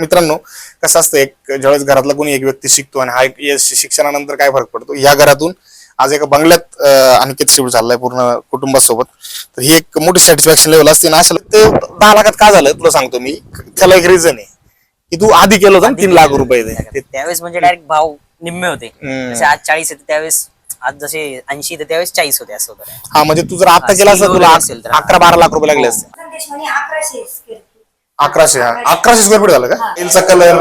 मित्रांनो कसं असतं एक ज्यावेळेस घरातला कोणी एक व्यक्ती शिकतो आणि हा एक शिक्षणानंतर काय फरक पडतो? या घरातून आज एका बंगल्यात अनिकेत शिफ्ट झालाय पूर्ण कुटुंबासोबत. तर ही एक मोठी सॅटिस्फॅक्शन लेवल असते ना अशा ते दहा लाखात का झालं? तुला सांगतो मी. त्याला एक रिझन आहे. की तू आधी केलं होतं तीन लाख रुपये त्यावेळेस म्हणजे डायरेक्ट भाव निम्मे होते. जसे आज चाळीस होते त्यावेळेस आज जसे ऐंशी होते त्यावेळेस चाळीस होते असं होतं. हा म्हणजे तू जर आता केला तुला असेल तर. अकरा बारा लाख रुपये लागले असते. अकराशे. अकराशे हा. अकराशे. स्क्वेअर फीट झालं का? तेलचा कलर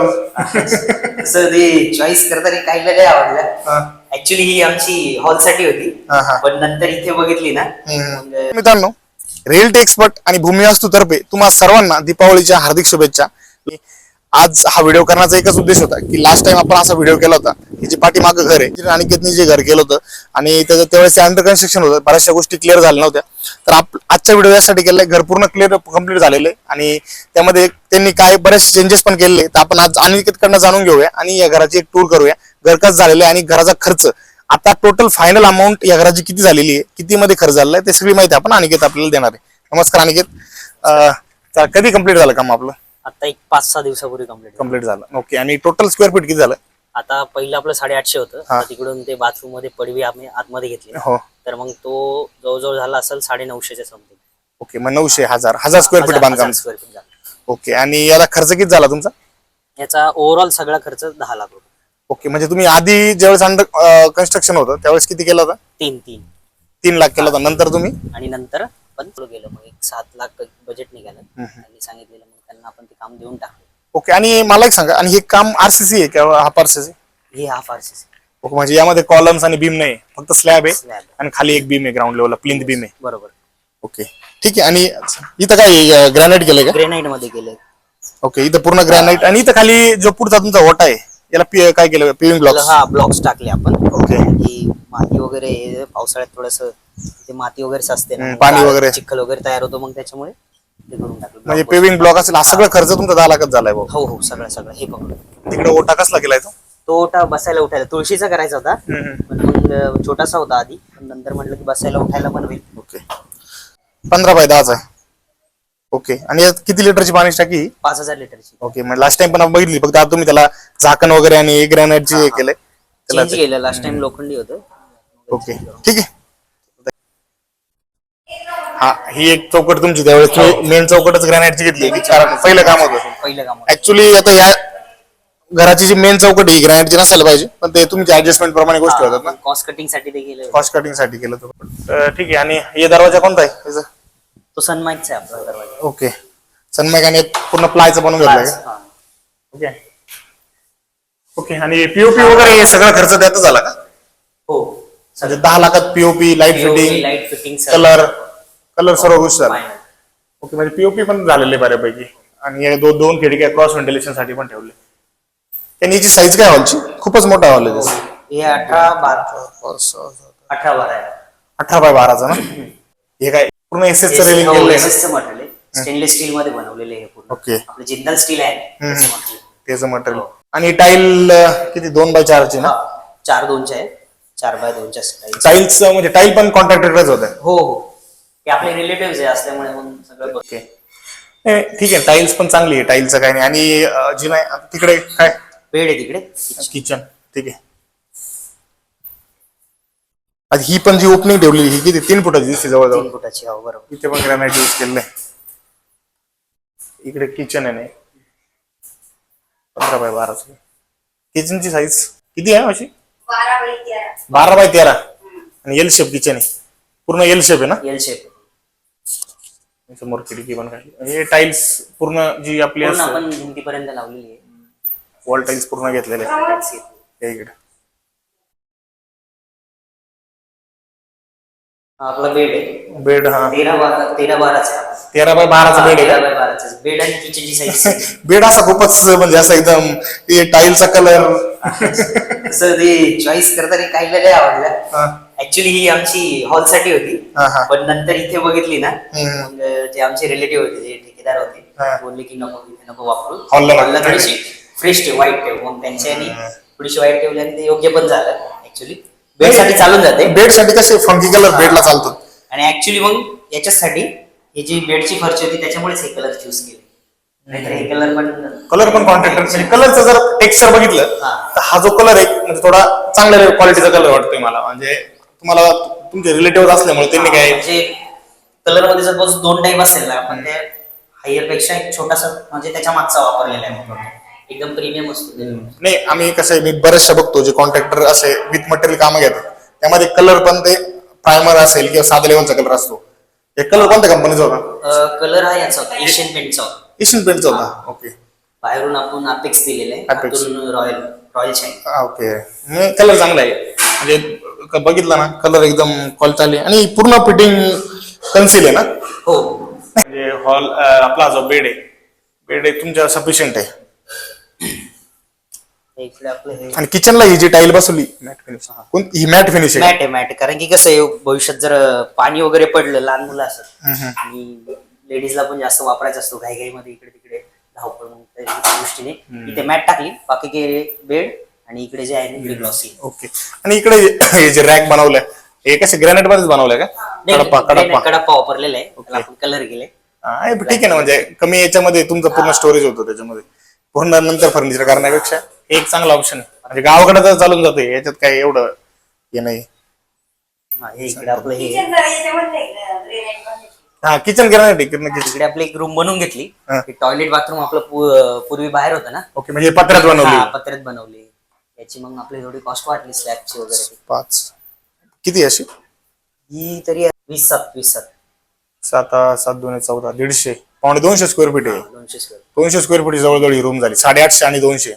ते चॉईस करताना काही लय आवडलं ऍक्च्युली ही आमची हॉलसाठी होती. हा, हा. पण नंतर इथे बघितली ना. मग मित्रांनो रिअल्टी एक्सपर्ट आणि भूमी वास्तू तर्फे तुम्हा सर्वांना दीपावलीच्या हार्दिक शुभेच्छा. आज हा व्हिडिओ करण्याचा एकच उद्देश होता की लास्ट टाइम आपण असा व्हिडिओ केला होता की जे पाठीमागं घर आहे जे अनिकेतने जे घर केलं होतं आणि त्याचं त्यावेळेस अंडर कन्स्ट्रक्शन होतं बऱ्याचशा गोष्टी क्लिअर झाल्या नव्हत्या. तर आप आजचा व्हिडिओ यासाठी केलाय घर पूर्ण क्लिअर कंप्लीट झालेलं आहे आणि त्यामध्ये त्यांनी काय बरेचसे चेंजेस पण केले तर आपण आज अनिकेतकडनं जाणून घेऊया आणि या घराची एक टूर करूया. घर कसं झालेलं आहे आणि घराचा खर्च. आता टोटल फायनल अमाऊंट या घराची किती झालेली आहे किती मध्ये खर्च झालेला आहे ते सगळी माहिती आपण अनिकेत आपल्याला देणार आहे. नमस्कार अनिकेत. कधी कंप्लीट झालं काम आपलं? आता एक पाच सहा दिवसापूर्वी कंप्लीट कंप्लीट झालं. ओके आणि टोटल स्क्वेअर फीट किती झालं? आता पहिलं आपलं साडेआठशे होतं. हा. आता तिकडून ते बाथरूममध्ये पडवी आम्ही आतमध्ये घेतली. हो. तर मग तो जवळजवळ झाला असेल साडे नऊशेच्या समथिंग ओके मग नऊशे हजार हजार स्क्वेअर फीट बांधकाम. स्क्वेअर फीट झाला. ओके आणि याला खर्च किती झाला तुमचा? याचा ओव्हरऑल सगळा खर्च दहा लाख रुपये. ओके म्हणजे तुम्ही आधी ज्यावेळेस अंडर कन्स्ट्रक्शन होतं त्यावेळेस किती केलं होतं? तीन तीन. तीन लाख केलं होतं. नंतर तुम्ही? आणि नंतर पण गेलं. मग एक सात लाख बजेट निघालं. त्यांनी सांगितलेलं मग त्यांना आपण ते काम देऊन टाकलं ओके आणि मला एक सांगा आणि हे काम आरसीसी आहे किंवा हाफ आरसीसी हे हाफ आर सी ओके म्हणजे यामध्ये कॉलम्स आणि बीम नाही फक्त स्लॅब आहे. आणि खाली एक बीम आहे ग्राउंड लेवलला प्लिंथ बीम आहे. बरोबर. ओके ठीक आहे आणि इथं काय ग्रॅनाइट केलंय का? ग्रेनाइटमध्ये गेले ओके इथं पूर्ण ग्रॅनाइट आणि इथं खाली जो पुढचा तुमचा ओटा आहे याला पि- काय केलं पिविंग ब्लॉक हा ब्लॉक्स टाकले आपण. ओके. की माती वगैरे पावसाळ्यात थोडस ते माती वगैरे सचते ना हम्म, मग पाणी वगैरे. चिखल वगैरे तयार होतो मग त्याच्यामुळे. ते करून टाकलं. म्हणजे Block पेविंग ब्लॉक असेल हा सगळं खर्च तुमचा दहा लाखच झालाय भाऊ. हो हो सगळं सगळं. हे पकडून तिकडे ओटा कसला केलाय तो? तो ओटा बसायला उठायला. तुळशीचा करायचा होता. पण मग अं, छोटासा होता आधी. पण नंतर म्हटलं की बसायला उठायला पण होईल. ओके. पंधरा बाय दहाचा आहे. ओके. आणि यात किती लिटरची पाणी टाकी? पाच हजार लिटरची. ओके. मग लास्ट टाइम पण आपण बघितली. फक्त आता तुम्ही त्याला झाकण वगैरे आणि ग्रॅनाइटची हे केलंय. त्याला चेंज केलं. लास्ट टाइम लोखंडी होतं. ओके. ठीक आहे. हा ही एक चौकट तुमची त्यावेळेस तुम्ही मेन चौकटच ग्रॅनाइटची घेतली. की कारण पहिलं काम होतं. पहिलं काम होतं. ऍक्च्युली आता या घराची जी मेन चौकट ही ग्रॅनाइटची नसायला पाहिजे. पण ते तुमच्या ऍडजस्टमेंट प्रमाणे गोष्टी होतात ना. कॉस्ट कटिंगसाठी ते गेलं कॉस्ट कटिंगसाठी केलं तर ठीक आहे. आणि हे दरवाजा कोणता आहे? त्याचा तो सनमाईकचा आहे आपला दरवाजा. ओके सनमाईक आणि पूर्ण प्लायचं बनवून घेतलं का? हा. ओके ओके आणि पीओपी वगैरे हे सगळा खर्च त्यातच झाला का? हो. म्हणजे दहा लाखात P O P light fitting light fitting colour colour सर्व गोष्टी झाल्या Final. ओके म्हणजे पीओपी पण झालेले बऱ्यापैकी. आणि हे दोन दोन खिडक्या क्रॉस व्हेंटिलेशनसाठी पण ठेवले. आणि याची साईज काय हॉलची खूपच मोठा हॉल आहे. हे अठरा बारा. अठरा बारा आहे. अठरा बाय बाराचा ना? हे काय पूर्ण एस एस रेलिंग हो, चं मटेरियल आहे. स्टेनलेस स्टील मध्ये बनवलेले आहे हे पूर्ण. ओके. आपलं जिंदल स्टील आहे. त्याचं material. त्याचं मटेरियल आणि टाईल किती? दोन बाय चारची ना? हा, चार दोनचे आहे चार बाय दोनच्या टाईल्स म्हणजे टाईल पण कॉन्ट्रॅक्टरच होत हो हो. आपले रिलेटिव्ह आहे असल्यामुळे सगळं ओके ठीक आहे टाईल्स पण चांगली आहे टाईलचं काय नाही. आणि अं, जी नाही आता तिकडे काय? बेड आहे तिकडे? किचन ठीक आहे. आता ही पण जी ओपनिंग ठेवलेली ही किती? तीन फुटाची दिसते जवळजवळ. तीन फुटाची हो बरोबर. इथे पण ग्रॅनाइट यूज केलंय. इकडे किचन आहे नाही पंधरा बाय बाराच. किचनची साईज किती आहे अशी? बारा बाय तेरा. बारा बाय तेरा. आणि एल शेप किचन आहे. पूर्ण एल शेप आहे ना? एल शेप समोर खिडकी पण काय हे टाइल्स पूर्ण जी आपली पूर्ण असते. आपण भिंतीपर्यंत लावलेली आहे. वॉल टाइल्स पूर्ण घेतलेले आहेत. हे इकडे. हा आपला बेड आहे. बेड हा. तेरा बारा तेरा बाराचा. तेरा बाय बाराचा बेड आहे तेरा का? बाय बाराचा. बेड आणि किचनची साईज बेड असा खूपच म्हणजे असा एकदम ते टाईलचा कलर तसं ते चॉईस करताना काही लय आवडलं. ऍक्च्युली ही आमची हॉलसाठी होती. हा, हा. पण नंतर इथे बघितली ना हम्म. मग जे आमचे रिलेटिव्ह होते जे ठेकेदार होते. बोलले की नको इथे नको वापरू. Hall ला हॉलला. थोडीशी फ्रेश ठेव वाईट ठेव. मग त्यांच्यानी थोडीशी वाईट ठेवली आणि ते योग्य पण झालं ऍक्च्युली बेडसाठी चालून जाते. बेडसाठी कसे फंकी कलर बेडला चालतो आणि ऍक्च्युली मग याच्यासाठी ही जी बेडची फरची होती त्याच्यामुळेच हे कलर चूज केले. नाहीतर हे कलर पण कलर पण कॉन्ट्रॅक्टर म्हणजे कलरचं जर टेक्स्चर बघितलं हा. तर हा जो कलर आहे म्हणजे थोडा चांगल्या क्वालिटीचा कलर वाटतोय मला. म्हणजे तुम्हाला तुमचे रिलेटिव्ह असल्यामुळे त्यांनी काय म्हणजे कलरमध्ये सपोज दोन टाईप असेल ना पण ते हायरपेक्षा एक छोटासा म्हणजे त्याच्या मागचा वापरलेला आहे. एकदम प्रीमियम असतो. नाही आम्ही कसं आहे मी बरेचशा बघतो जे कॉन्ट्रॅक्टर असे विथ मटेरियल कामं घेतात. त्यामध्ये कलर पण ते प्रायमर असेल किंवा साधा लेवलचा कलर असतो. हे कलर कोणत्या कंपनीचा होता? कलर हा याचा होता एशियन पेंटचा होता. एशियन पेंटचा होता. ओके बाहेरून आपण अपेक्स दिलेलं आहे Apex. आतून royal royal shine okay colour चांगला आहे. म्हणजे क- बघितला ना कलर एकदम क्वालिटी आली आणि पूर्ण फिटिंग कन्सिल आहे ना? हो. म्हणजे हॉल आपला जो बेड आहे बेड आहे तुमच्या सफिशियंट आहे. इकडे आपलं हे. आणि किचनला ही जी टाईल बसवली मॅट फिनिश कोण ही मॅट फिनिश आहे. मॅट आहे मॅट कारण की कसं आहे भविष्यात जर पाणी वगैरे पडलं लहान मुलं असतात आणि लेडीजला पण जास्त वापरायचा असतो घाई मध्ये इकडे तिकडे धावपळ मग त्या दृष्टीने. इथे मॅट टाकली बाकी के बेड आणि इकडे जे आहे ना ग्लॉसी ओके आणि इकडे हे जे रॅक बनवलंय हे कसे ग्रॅनाइट मध्येच बनवलंय का? कडप्पा कडप्पा. कडप्पा वापरलेला आहे. त्याला आपण कलर केले. ठीक आहे ना म्हणजे कमी याच्यामध्ये तुमचं पूर्ण स्टोरेज होतं त्याच्यामध्ये. पूर्ण नंतर फर्निचर करण्यापेक्षा एक चांगला ऑप्शन आहे. म्हणजे गावाकडे तर चालून जाते याच्यात काय एवढं हे नाही. हा, इकडे आपलं किचन ग्रेनाइट हा किचन इकडे आपली एक रूम बनवून घेतली. टॉयलेट बाथरूम आपलं पूर्वी बाहेर होतं ना. ओके म्हणजे पत्र्यात हा, बनवली. पत्र्यात बनवली. याची मग आपली थोडी कॉस्ट वाटली स्लॅबची वगैरे. पाच. किती अशी? ही तरी वीस सात वीस सात सात सात दोन चौदा दीडशे. पावणे दोनशे स्क्वेअर फीट आहे. दोनशे स्क्वेअर दोनशे स्क्वेअर फीट जवळजवळ ही रूम झाली. साडेआठशे आणि दोनशे.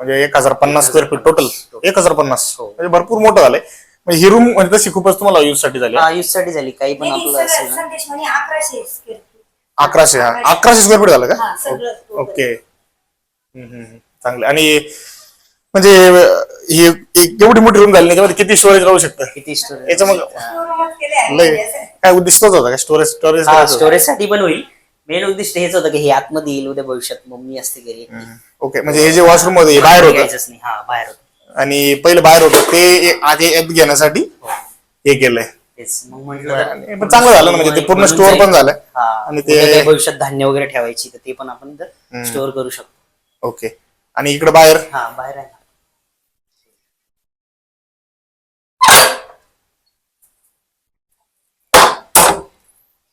म्हणजे एक हजार पन्नास स्क्वेअर फीट टोटल एक हजार पन्नास. हो. म्हणजे भरपूर मोठं झालंय. म्हणजे ही रूम म्हणजे तशी खूपच तुम्हाला यूजसाठी झाली हा? यूजसाठी झाली. काही पण आपलं नाही, असेल सगळं ना. संदेश म्हणे अकराशे हा. अकराशे स्क्वेअर फीट झालं हा, का सगळं. ओके. चांगलं. आणि म्हणजे ही एक एवढी मोठी रूम झाली त्याच्यामध्ये किती स्टोरेज राहू शकतं? किती स्टोरेज याचं मग. लय. काय उद्दिष्ट होता का? स्टोरेज स्टोरेज हा स्टोरेजसाठी पण होईल. मेन उद्दिष्ट हेच होतं की हे आतमध्ये येईल उद्या भविष्यात मम्मी असते घरी ओके म्हणजे हे जे वॉशरूममध्ये बाहेर होतं? घ्यायचंच नाही. हा बाहेर होतं. आणि पहिलं बाहेर होतं ते आधी यात घेण्यासाठी हे. केलंय. तेच मग म्हटलं आणि पण चांगलं झालं ना म्हणजे ते पूर्ण स्टोअर पण झालं आणि आणि ते ते भविष्यात धान्य वगैरे ठेवायची तर ते पण आपण स्टोअर करू शकतो. ओके आणि इकडे बाहेर? हा बाहेर आहे.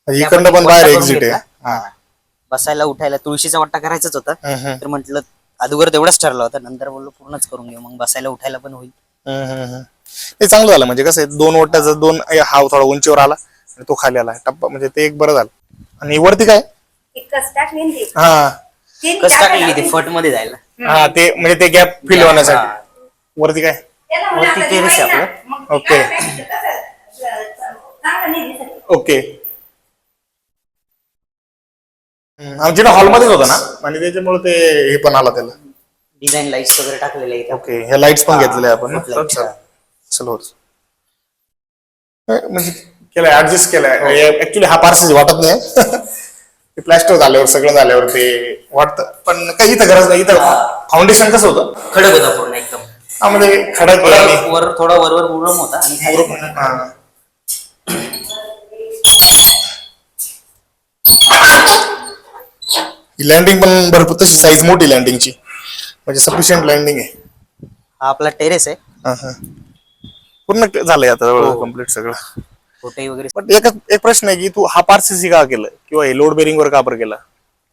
इकडनं पण बाहेर एक्झिट आहे. हा. बसायला उठायला तुळशीचा वट्टा करायचाच होता. हम्म, हम्म. तर म्हटलं अगोदर तेवढाच ठरला होता. नंतर बोललो पूर्णच करून घेऊ. मग बसायला उठायला पण होईल. हम्म, हम्म, हम्म. ते चांगलं झालं. म्हणजे कसं आहे दोन वट्ट्याचं दोन हा थोडा उंचीवर आला आणि तो खाली आला. टप्पा म्हणजे ते एक बरं झालं. आणि वरती काय. हा. तीन कसं ते. फटमध्ये जायला. हा ते म्हणजे ते गॅप फिल होण्यासाठी. वरती काय? वरती आहे आपलं. ओके. ओके. आमच्या हॉलमध्येच होता ना? आणि त्याच्यामुळे ते हे पण आला त्याला. डिझाईन लाईट्स वगैरे टाकलेले आहेत. ओके ह्या लाईट्स पण घेतलेल्या आपण चल, म्हणजे केलाय ऍडजस्ट केलाय. ऍक्च्युली हा पार्सल वाटत नाही. ते प्लॅस्टर झाल्यावर सगळं झाल्यावर ते वाटतं. पण काही इथं गरज नाही. इथं फाउंडेशन कसं होतं? खडक होता पूर्ण एकदम. हा म्हणजे खडक वर थोडा वरवर मुरम होता आणि खाली. पूर्ण हा. ही लँडिंग पण भरपूर तशी साईज मोठी लँडिंगची म्हणजे सफिशियंट लँडिंग आहे. हा आपला टेरेस आहे. हा, हा. पूर्ण झालंय आता जवळ कंप्लीट सगळं. फोटोही वगैरे. पण एक एक प्रश्न आहे की तू हा पार्सीसी का केलं? किंवा हे लोड बेरिंग वर का बरं केला?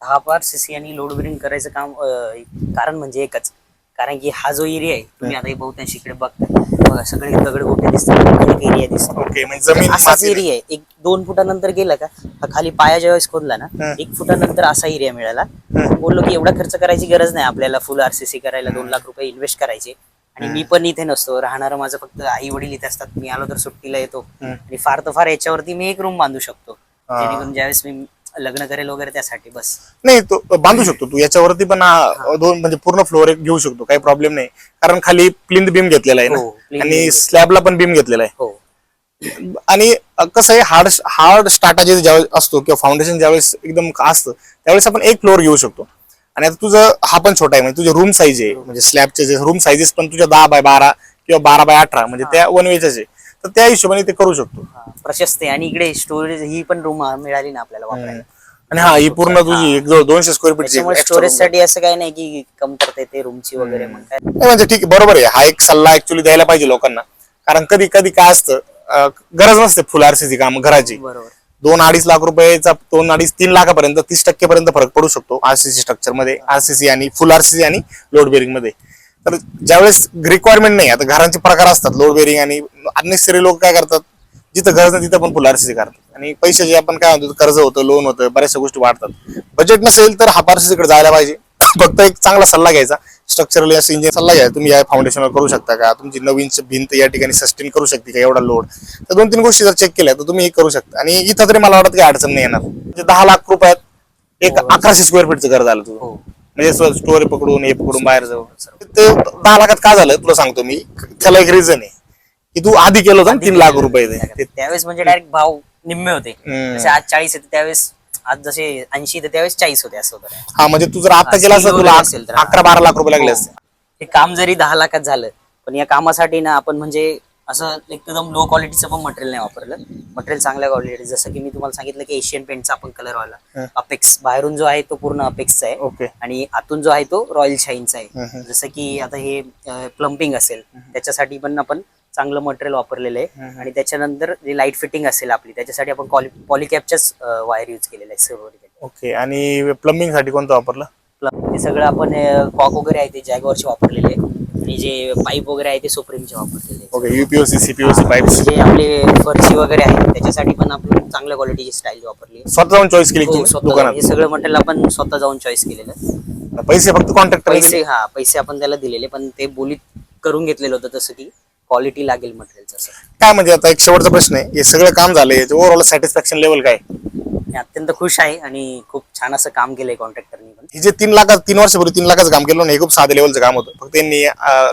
हा पार सीसी आणि लोड बेरिंग करायचं काम अं, कारण म्हणजे एकच. कारण की हा जो एरिया आहे तुम्ही आता हे बहुतांश इकडे बघताय. बघा सगळे दगड गोटे दिसतात एक एरिया दिसतो. ओके म्हणजे जमीन असाच माती. एरिया आहे. एक दोन फुटानंतर गेला का हा खाली पाया ज्यावेळेस खोदला ना हं. एक फुटानंतर असा एरिया मिळाला. बोललो की एवढा खर्च करायची गरज नाही आपल्याला फुल आरसीसी करायला दोन लाख रुपये इन्व्हेस्ट करायचे. आणि मी पण इथे नसतो राहणारं माझं फक्त आई वडील इथे असतात. मी आलो तर सुट्टीला येतो. आणि फार तर फार याच्यावरती मी एक रूम बांधू शकतो. जेणेकरून ज्यावेळेस मी लग्न करेल वगैरे त्यासाठी बस. नाही तो बांधू शकतो तू. याच्यावरती पण हा दोन म्हणजे पूर्ण फ्लोअर एक घेऊ शकतो. काही प्रॉब्लेम नाही. कारण खाली प्लिंथ बीम घेतलेला आहे हो, ना plinth आणि. स्लॅबला पण बीम घेतलेला आहे. हो. आणि कसं आहे हार्ड हार्ड स्टार्टा जे ज्यावेळेस असतो किंवा फाउंडेशन ज्यावेळेस एकदम असतं त्यावेळेस आपण एक फ्लोअर घेऊ शकतो. आणि आता तुझं हा पण छोटा आहे म्हणजे तुझे रूम साईज आहे. म्हणजे स्लॅबचे जे रूम साईजेस पण तुझ्या दहा बाय बारा किंवा बारा बाय अठरा म्हणजे त्या वन वेच्याच आहे. तर त्या हिशोबाने ते करू शकतो. हा, प्रशस्त आहे. आणि इकडे स्टोरेज ही पण रूम मिळाली ना आपल्याला वापरायला. आणि हा ही पूर्ण तुझी एक जवळ दोनशे स्क्वेअर त्याच्यामुळे स्टोरेजसाठी असं काही नाही की कमतरता येते रूमची वगैरे मग काय. नाही म्हणजे ठीक आहे बरोबर आहे. हा एक सल्ला ऍक्च्युली द्यायला पाहिजे लोकांना. कारण कधी कधी काय असतं अं, गरज नसते फुल आरसीसी काम घराची. बरोबर. दोन अडीच लाख रुपयाचा दोन अडीच तीन लाखापर्यंत तीस टक्केपर्यंत फरक पडू शकतो आरसीसी स्ट्रक्चरमध्ये. आरसीसी आणि फुल आरसीसी आणि लोड बेरिंगमध्ये. तर ज्यावेळेस रिक्वायरमेंट नाही आता घरांचे प्रकार असतात लोड बेरिंग आणि अनेक लोक काय करतात? जिथं गरज नाही तिथं पण फुल आरसीसी करतात. आणि पैसे जे आपण काय म्हणतो कर्ज होतं लोन होतं बऱ्याचशा गोष्टी वाढतात. बजेट नसेल तर हा RCC कडे जायला पाहिजे. फक्त एक चांगला सल्ला घ्यायचा. स्ट्रक्चरली असं इंजिन सल्ला घ्या तुम्ही या फाउंडेशनवर करू शकता का? तुमची नवीन भिंत या ठिकाणी सस्टेन करू शकते का? एवढा लोड तर दोन तीन गोष्टी जर चेक केल्या तर तुम्ही हे करू शकता. आणि इथं तरी मला वाटत काही अडचण नाही येणार. म्हणजे दहा लाख रुपयात एक अकराशे स्क्वेअर फीटचं घर झालं तुझं. हो. म्हणजे स्टोरी पकडून हे पकडून बाहेर जाऊ ते दहा लाखात का झालं तुला सांगतो मी त्याला एक रिझन आहे की तू आधी केलं होतं ना तीन लाख रुपये ते. त्यावेळेस म्हणजे डायरेक्ट भाव निम्मे होते हम्म. जसे आज चाळीस येते त्यावेळेस आज जसे ऐंशी येते त्यावेळेस चाळीस होते असं होतं हा म्हणजे तू जर आता हा, केला असता steel तुला असेल तर. अकरा बारा लाख रुपये लागले हो. असते हे काम जरी दहा लाखात झालं पण या कामासाठी ना आपण म्हणजे असं एकदम लो क्वालिटीचं पण मटेरियल नाही वापरलं. मटेरियल चांगल्या क्वालिटी जसं की मी तुम्हाला सांगितलं की एशियन पेंटचा आपण कलर. वाला. अपेक्स बाहेरून जो आहे तो पूर्ण अपेक्सचा आहे. ओके आणि आतून जो आहे तो रॉयल शाईनचा. आहे. जसं की आता हे प्लंबिंग असेल. त्याच्यासाठी पण आपण चांगलं मटेरियल वापरलेलं आहे. आणि त्याच्यानंतर जे लाइट फिटिंग असेल आपली त्याच्यासाठी आपण पॉलिकॅपच्याच वायर यूज केलेलं आहे. सर्व ओके आणि प्लंबिंगसाठी कोणतं वापरलं? ते सगळं आपण कॉक वगैरे आहे ते जॅगवरचे वापरलेले आहे. आणि जे पाईप वगैरे आहे ते सोप्रीमचे वापरलेले. ओके युपीओसी सीपीओसी पाईप जे आपले फरशी वगैरे आहे त्याच्यासाठी पण आपण चांगल्या क्वालिटीची स्टाईल वापरली. स्वतः जाऊन चॉईस केली हो, स्वतः हे दुकानात सगळं मटेरियल आपण स्वतः जाऊन चॉईस केलेलं. पैसे फक्त कॉन्ट्रॅक्टर पैसे हा पैसे आपण त्याला दिलेले पण ते बोलीत करून घेतलेलं होतं तसं की क्वालिटी लागेल मटेरियलचं असं काय म्हणजे आता एक शेवटचा प्रश्न आहे हे सगळं काम झालंय ओव्हरऑल सॅटिस्फॅक्शन लेवल काय मी अत्यंत खुश आहे आणि खूप छान असं काम केलंय कॉन्ट्रॅक्टरनी पण. हे जे तीन लाख तीन वर्षापूर्वी तीन लाखाचं काम केलं ना हे खूप साधे लेवलचं काम होतं. फक्त त्यांनी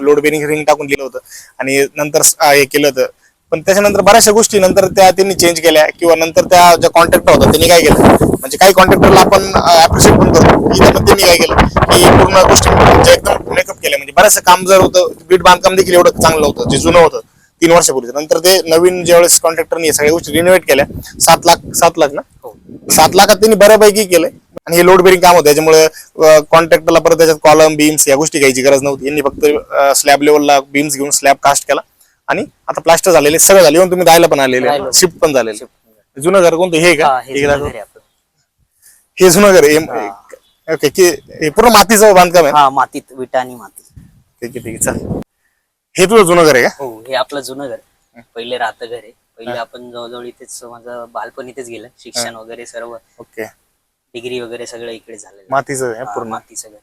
लोड बेरिंग रिंग टाकून दिलं होतं आणि नंतर अं, हे केलं होतं. पण त्याच्यानंतर बऱ्याचशा गोष्टी नंतर त्या त्यांनी चेंज केल्या किंवा नंतर त्या ज्या कॉन्ट्रॅक्टर होता त्यांनी काय केलं? म्हणजे काही कॉन्ट्रॅक्टरला आपण अप्रिशिएट पण करतो इथं पण त्यांनी काय केलं? की पूर्ण गोष्टी म्हणजे एकदम मेकअप केल्या. म्हणजे बऱ्याचसं काम जर होतं बीट बांधकाम देखील एवढं चांगलं होतं जे जुनं होतं तीन वर्षापूर्वी. नंतर ते नवीन ज्यावेळेस कॉन्ट्रॅक्टरनी सगळ्या गोष्टी रिनोव्हेट केल्या सात लाख सात लाख ना? सात लाखात त्यांनी बऱ्यापैकी केलंय. आणि हे लोड बेरिंग काम होतं त्याच्यामुळे कॉन्ट्रॅक्टरला परत त्याच्यात कॉलम बीम्स या गोष्टी घ्यायची गरज नव्हती. यांनी फक्त स्लॅब लेवलला बीम्स घेऊन स्लॅब कास्ट केला. आणि आता प्लास्टर झालेले सगळं झाले. तुम्ही राहायला पण आलेले. शिफ्ट पण झालेले जुनं घर कोणतं? हे का? हा, जुनं. घर. हे पूर्ण मातीचं बांधकाम आहे? हा मातीत विटा आणि माती. ठीक आहे ठीक आहे. चल. हे तुझं जुनं घर आहे का? हो हे आपलं जुनं घर पहिले राहतं घर आहे. पहिले आपण जवळजवळ इथेच माझं बालपण इथेच गेलं. शिक्षण वगैरे सर्व. ओके. डिग्री वगैरे सगळं इकडे झालेलं. मातीचं आहे हा, पूर्ण? मातीचं घर.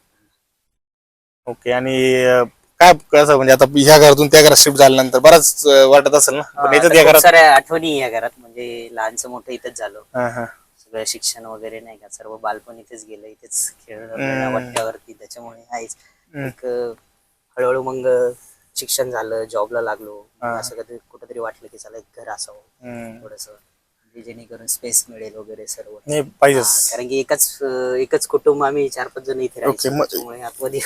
ओके आणि अं, काय कसं म्हणजे आता ह्या घरातून त्या घरात शिफ्ट झाल्यानंतर बराच अं, वाटत असेल ना? पण हा, याच्यात आता या खूप घरात? साऱ्या आठवणी या घरात. म्हणजे लहानचं मोठं इथेच झालं. हा, हा. सगळं शिक्षण वगैरे नाही का? सर्व बालपण इथेच गेलं. इथेच खेळ हम्म. वाट्यावरती त्याच्यामुळे आहेच. एक अं, हळूहळू मग शिक्षण झालं जॉबला लागलो. हा. असं कधी कुठेतरी वाटलं की चला एक घर असावं. हम्म. थोडस जेणेकरून स्पेस मिळेल वगैरे सर्व. नाही पाहिजेच. हा, कारण की एकाच अं, एकच कुटुंब आम्ही चार पाच जण इथे राहायचो. मग- त्याच्यामुळे आतमध्ये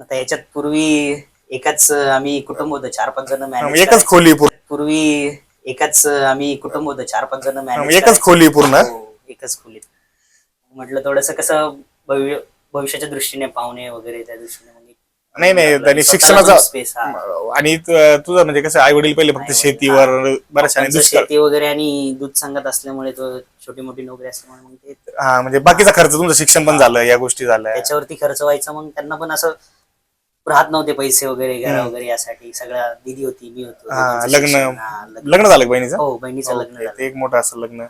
आता याच्यात पूर्वी एकाच अं, आम्ही कुटुंब होतं चार पाच जण हा, मॅनेज एकच खोली पूर्ण. पूर्वी एकाच अं, आम्ही कुटुंब होतं चार पाच जण हा, मॅनेज एकच खोली पूर्ण. एकच खोलीत म्हटलं थोडस कसं भव्य भविष्याच्या दृष्टीने पाहुणे वगैरे त्या दृष्टीने एक- नाही नाही आपलं त्यांनी स्वतःला शिक्षणाचा पण space, हा. आणि तु- तुझं म्हणजे कसं आई वडील पहिले फक्त आई-वडील, शेतीवर बऱ्याचशा आणि त्यांचं दुष्काळ शेती वगैरे आणि दूध सांगत असल्यामुळे तो छोटी मोठी नोकरी असल्यामुळे मग ते हा म्हणजे बाकीचा खर्च तुमचं शिक्षण पण झालं या गोष्टी झाल्या. त्याच्यावरती खर्च व्हायचा मग त्यांना पण असं राहत नव्हते पैसे वगैरे घरा वगैरे यासाठी सगळ्या दिदी होती मी होतो हा दोघांचं लग्न शिक्षण, हा, लग्न. झालं का बहिणीचं? हो बहिणीचं लग्न ओके, झालं. ते एक मोठं असं लग्न.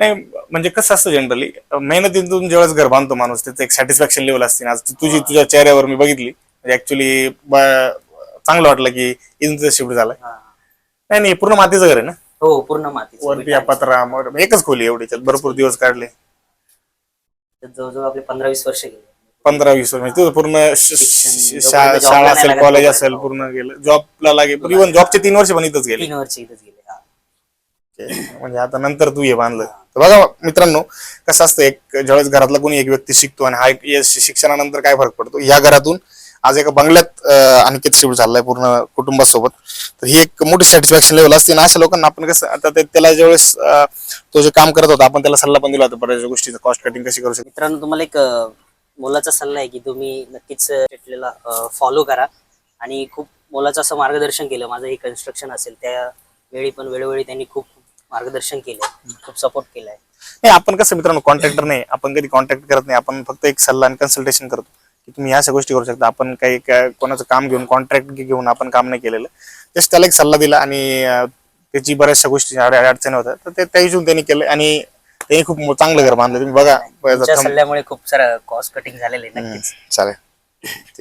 नाही म्हणजे कसं असतं जनरली मेहनतीतून ज्यावेळेस घर बांधतो माणूस त्याचं एक सॅटिस्फॅक्शन लेवल असते. आज ती तुझी तुझ्या चेहऱ्यावर मी बघितली म्हणजे ऍक्च्युली चांगलं वाटलं की इथून तुझं शिफ्ट झालं. हा. नाही नाही पूर्ण मातीचं घर आहे ना? हो पूर्ण मातीचं वरती. पत्रा मग एकच खोली एवढी भरपूर दिवस काढले. जवळजवळ आपले पंधरा वीस वर्ष गेले. पंधरा वीस वर्ष म्हणजे तुझं पूर्ण शाळा असेल कॉलेज. असेल पूर्ण गेलं. जॉबला लागेल. इव्हन जॉबचे तीन वर्ष पण इथंच गेले. तीन वर्ष इथेच गेले. हा. म्हणजे आता नंतर तू हे बांधलं. तर बघा मित्रांनो कसं असतं एक ज्यावेळेस घरातला कोणी एक व्यक्ती शिकतो आणि हा एक शिक्षणानंतर काय फरक पडतो? या घरातून आज एका बंगल्यात अनिकेत शिवड झालाय पूर्ण कुटुंबासोबत. तर ही एक मोठी सॅटिस्फॅक्शन लेवल असते. ना अशा लोकांना आपण कसं आता त्याला ज्यावेळेस तो जे काम करत होता आपण त्याला सल्ला पण दिला होता बऱ्याच गोष्टीचा कॉस्ट कटिंग कशी करू शकतो? मित्रांनो तुम्हाला एक मुलाचा मोलाचा सल्ला आहे की तुम्ही नक्कीच टेटलेला फॉलो करा. आणि खूप मोलाचं असं मार्गदर्शन केलं. माझं हे कन्स्ट्रक्शन असेल त्या वेळी पण वेळोवेळी त्यांनी खूप मार्गदर्शन केलंय. खूप सपोर्ट केलाय. नाही आपण कसं मित्रांनो कॉन्ट्रॅक्टर नाही. आपण कधी कॉन्टॅक्ट करत नाही. आपण फक्त एक सल्ला आणि कन्सल्टेशन करतो की तुम्ही ह्या अशा गोष्टी करू शकता. आपण काही काय- कोणाचं काम घेऊन कॉन्ट्रॅक्ट घेऊन आपण काम नाही केलेलं. जस्ट त्याला एक सल्ला दिला आणि त्याची बऱ्याचशा गोष्टी अड- अडचणी होत्या. तर ते त्या हिशोब त्यांनी केलं आणि त्यांनी खूप चांगलं घर बांधलं. तुम्ही बघा सल्ल्यामुळे खूप सारं कॉस्ट कटिंग झालेलं आहे नक्कीच. चालेल.